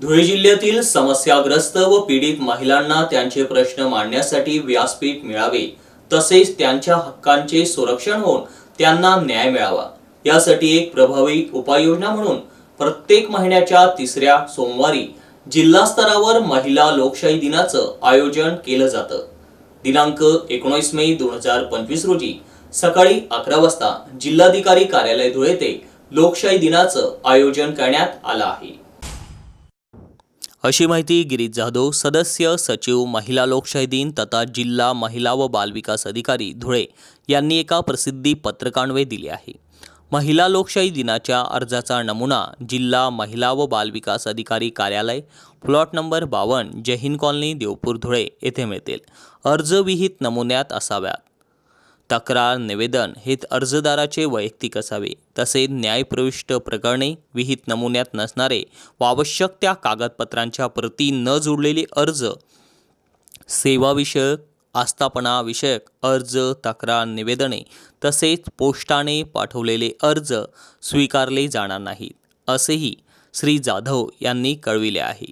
धुळे जिल्ह्यातील समस्याग्रस्त व पीडित महिलांना त्यांचे प्रश्न मांडण्यासाठी व्यासपीठ मिळावे तसेच त्यांच्या हक्कांचे संरक्षण होऊन त्यांना न्याय मिळावा. यासाठी एक प्रभावी उपाययोजना म्हणून प्रत्येक महिन्याच्या तिसऱ्या सोमवारी जिल्हा स्तरावर महिला लोकशाही दिनाचं आयोजन केलं जातं. दिनांक एकोणीस मे दोन हजार पंचवीस रोजी सकाळी अकरा वाजता जिल्हाधिकारी कार्यालय धुळे ते लोकशाही दिनाचं आयोजन करण्यात आलं आहे. अशी माहिती गिरीश जाधव सदस्य सचिव महिला लोकशाही दिन तथा जिल्हा महिला व बालविकास अधिकारी धुळे यांनी एका प्रसिद्धी पत्रकान्वये दिली आहे. महिला लोकशाही दिनाच्या अर्जाचा नमुना जिल्हा महिला व बालविकास अधिकारी कार्यालय प्लॉट नंबर बावन्न जहीन कॉलनी देवपूर धुळे येथे मिळतील. अर्जविहित नमुन्यात असाव्यात. तक्रार निवेदन हे अर्जदाराचे वैयक्तिक असावे. तसेच न्यायप्रविष्ट प्रकरणे विहित नमुन्यात नसणारे व आवश्यक त्या कागदपत्रांच्या प्रती न जोडलेले अर्ज सेवाविषयक आस्थापनाविषयक अर्ज तक्रार निवेदने तसेच पोस्टाने पाठवलेले अर्ज स्वीकारले जाणार नाहीत असेही श्री जाधव यांनी कळविले आहे.